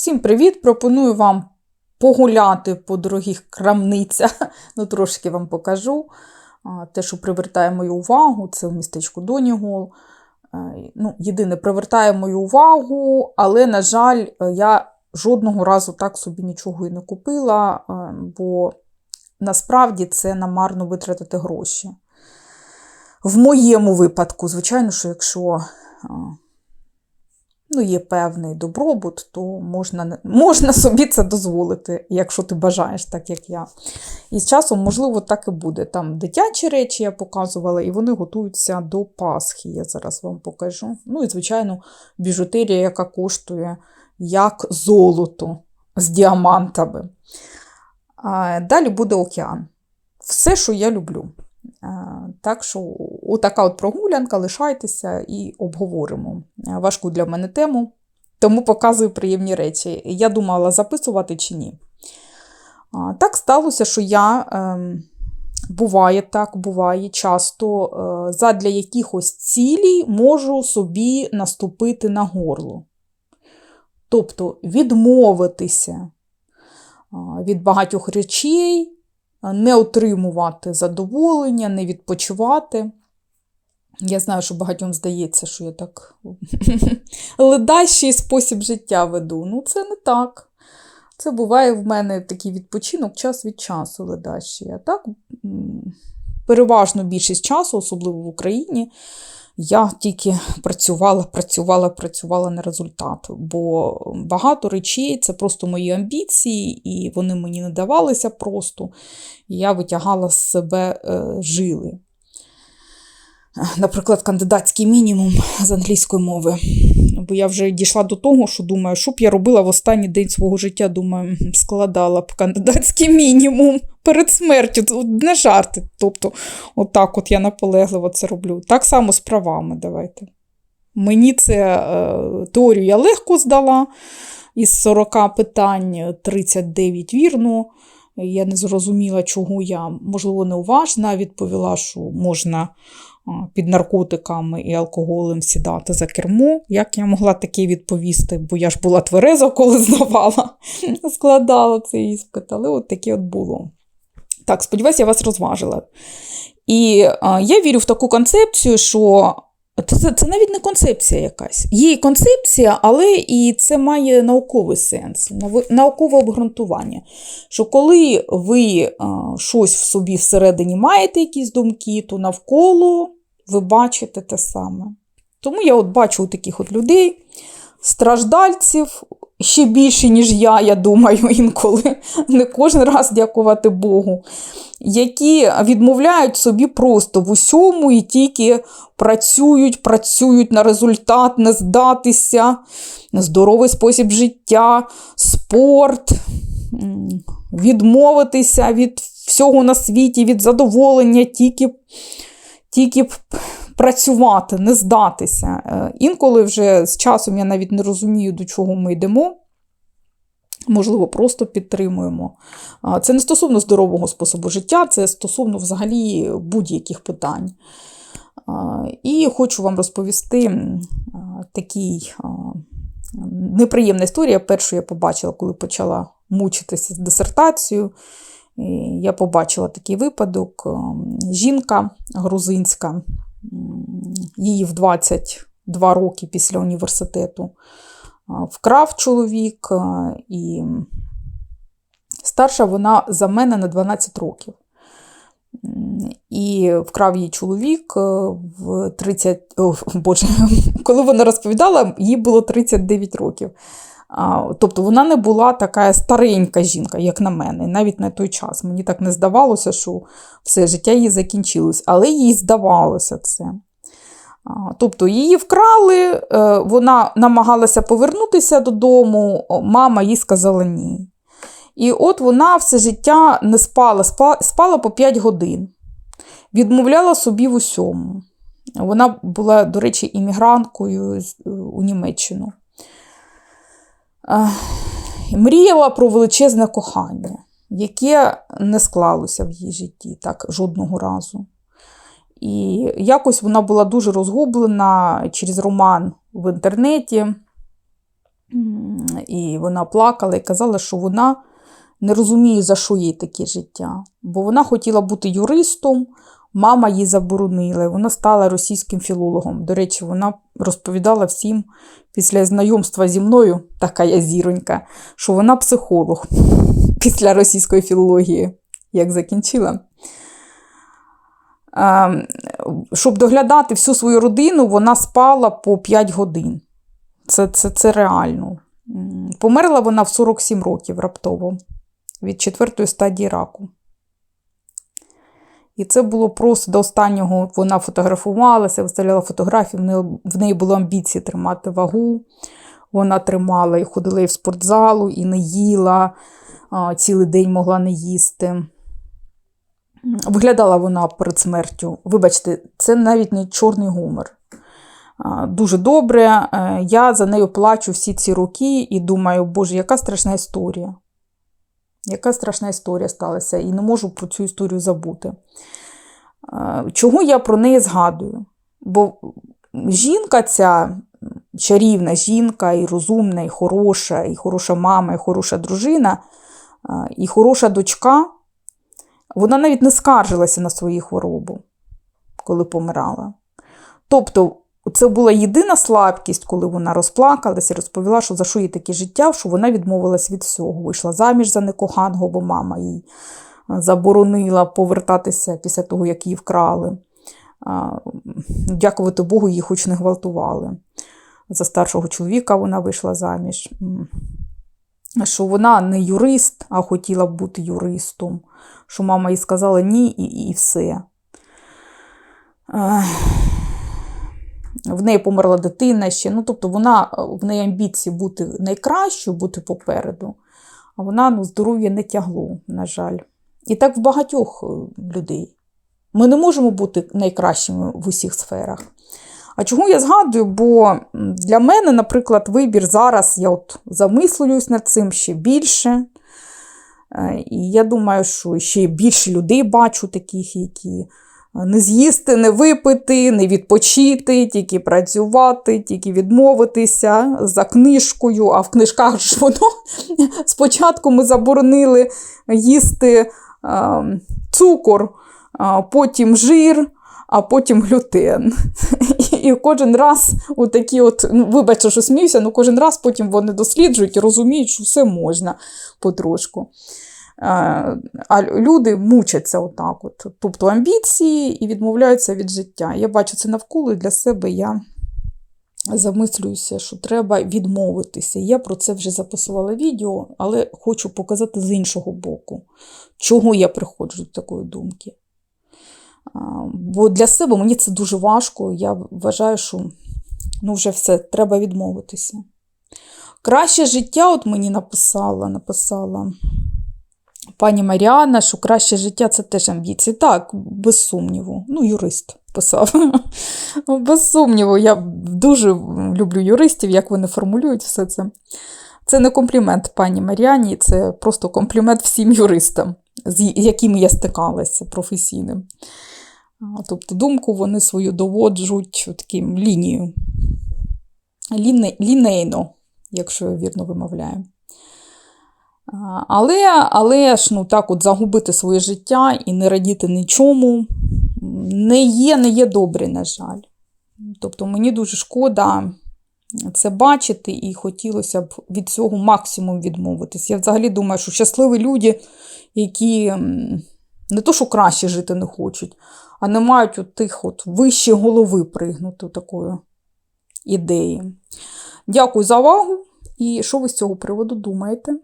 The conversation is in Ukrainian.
Всім привіт! Пропоную вам погуляти по дорогих крамницях. Ну, трошки вам покажу. Те, що привертає мою увагу, це в містечку Донігол. Ну, єдине, привертає мою увагу, але, на жаль, е, я жодного разу так собі нічого і не купила, е, бо насправді це намарно витратити гроші. В моєму випадку, звичайно, що якщо ну, є певний добробут, то можна, можна собі це дозволити, якщо ти бажаєш, так як я. І з часом, можливо, так і буде. Там дитячі речі я показувала, і вони готуються до Пасхи. Я зараз вам покажу. Ну і, звичайно, біжутерія, яка коштує як золото з діамантами. Далі буде океан. Все, що я люблю. Так що отака от прогулянка, лишайтеся і обговоримо е, важку для мене тему, тому показую приємні речі. Я думала, записувати чи ні. Так сталося, що я, ем, буває так, буває часто, е, задля якихось цілей можу собі наступити на горло. Тобто відмовитися від багатьох речей, не отримувати задоволення, не відпочивати. Я знаю, що багатьом здається, що я так ледащий спосіб життя веду. Ну, це не так. Це буває в мене такий відпочинок час від часу ледащий. А так, переважно більшість часу, особливо в Україні, я тільки працювала, працювала, працювала на результат. Бо багато речей це просто мої амбіції, і вони мені не давалися просто. І я витягала з себе е, жили. Наприклад, кандидатський мінімум з англійської мови. Бо я вже дійшла до того, що думаю, що б я робила в останній день свого життя, думаю, складала б кандидатський мінімум перед смертю. Не жарти. Тобто, отак от я наполегливо це роблю. Так само з правами давайте. Мені це е, теорію я легко здала. Із 40 питань 39 вірно. Я не зрозуміла, чого я, можливо, неуважна. Відповіла, що можна під наркотиками і алкоголем сідати за кермо. Як я могла таке відповісти? Бо я ж була твереза, коли здавала, складала цей іспит, але от таке от було. Так, сподіваюся, я вас розважила. І я вірю в таку концепцію, що це, це, навіть не концепція якась. Є концепція, але і це має науковий сенс, наукове обґрунтування. Що коли ви щось в собі всередині маєте, якісь думки, то навколо ви бачите те саме. Тому я от бачу таких от людей, страждальців, ще більше, ніж я, я думаю, інколи. Не кожен раз дякувати Богу, які відмовляють собі просто в усьому і тільки працюють, працюють на результат, не здатися, здоровий спосіб життя, спорт, відмовитися від всього на світі, від задоволення, тільки, тільки працювати, не здатися. Е, Інколи вже з часом я навіть не розумію, до чого ми йдемо. Можливо, просто підтримуємо. Це не стосовно здорового способу життя, це стосовно взагалі будь-яких питань. І хочу вам розповісти такий неприємна історія. Першу я побачила, коли почала мучитися з дисертацією. Я побачила такий випадок. Ем, Жінка грузинська, її в 22 роки після університету вкрав чоловік, і старша вона за мене на 12 років. І вкрав її чоловік в 30, о, боже, коли вона розповідала, їй було 39 років. Тобто вона не була така старенька жінка, як на мене, навіть на той час. Мені так не здавалося, що все життя її закінчилось, але їй здавалося це. Тобто її вкрали, е, вона намагалася повернутися додому, мама їй сказала ні. І от вона все життя не спала, спала по 5 годин, відмовляла собі в усьому. Вона була, до речі, іммігранткою у Німеччину. Мріяла про величезне кохання, яке не склалося в її житті так жодного разу. І якось вона була дуже розгублена через роман в інтернеті. І вона плакала і казала, що вона не розуміє, за що їй таке життя. Бо вона хотіла бути юристом, мама їй заборонила, вона стала російським філологом. До речі, вона розповідала всім після знайомства зі мною, така я зіронька, що вона психолог після російської філології, як закінчила. Щоб доглядати всю свою родину, вона спала по 5 годин. Це, це, це реально. Померла вона в 47 років раптово від четвертої стадії раку. І це було просто до останнього. Вона фотографувалася, виставляла фотографії, в неї, в неї були амбіції тримати вагу. Вона тримала і ходила і в спортзалу, і не їла, цілий день могла не їсти. Виглядала вона перед смертю. Вибачте, це навіть не чорний гумор. Дуже добре. Е, Я за нею плачу всі ці роки і думаю, боже, яка страшна історія. Яка страшна історія сталася, і не можу про цю історію забути. Е, Чого я про неї згадую? Бо жінка ця чарівна жінка, і розумна, і хороша, і хороша мама, і хороша дружина, е, і хороша дочка, вона навіть не скаржилася на свою хворобу, коли помирала. Тобто, це була єдина слабкість, коли вона розплакалася і розповіла, що за що їй таке життя, що вона відмовилась від всього. Вийшла заміж за некоханого, бо мама їй е, заборонила повертатися після того, як її вкрали. Дякувати Богу, її хоч не гвалтували. За старшого чоловіка вона вийшла заміж. Що вона не юрист, а хотіла б бути юристом. Що мама їй сказала ні, і, і все. В неї померла дитина ще. Ну, тобто вона в неї амбіції бути найкращою, бути попереду, а вона ну, здоров'я не тягло, на жаль. І так в багатьох е, людей. Ми не можемо бути найкращими в усіх сферах. А чому я згадую? Бо для мене, наприклад, вибір зараз, я от замислююсь над цим ще більше. Е, І я думаю, що ще більше людей бачу таких, які не з'їсти, не випити, не відпочити, тільки працювати, тільки відмовитися за книжкою. А в книжках ж воно спочатку ми заборонили їсти е, цукор, а потім жир, а потім глютен. І кожен раз отакі от, ну, вибачте, що сміюся, але кожен раз потім вони досліджують і розуміють, що все можна потрошку. А люди мучаться отак. От. Тобто амбіції і відмовляються від життя. Я бачу це навколо і для себе я замислююся, що треба відмовитися. Я про це вже записувала відео, але хочу показати з іншого боку, чого я приходжу до такої думки. Бо для себе мені це дуже важко. Я вважаю, що ну вже все, треба відмовитися. Краще життя, от мені написала, написала пані Маріана, що краще життя це теж амбіції. Так, без сумніву. Ну, юрист писав. Без сумніву, я дуже люблю юристів, як вони формулюють все це. Це не комплімент пані Маріані, це просто комплімент всім юристам, з якими я стикалася професійним. Тобто думку вони свою доводжуть таким лінією. Ліне, лінейно, якщо я вірно вимовляю. Але, але ж ну, так от загубити своє життя і не радіти нічому не є, не є добре, на жаль. Тобто мені дуже шкода це бачити, і хотілося б від цього максимум відмовитись. Я взагалі думаю, що щасливі люди, які не то, що краще жити не хочуть, а не мають от тих от вище голови пригнути такої ідеї. Дякую за увагу. І що ви з цього приводу думаєте?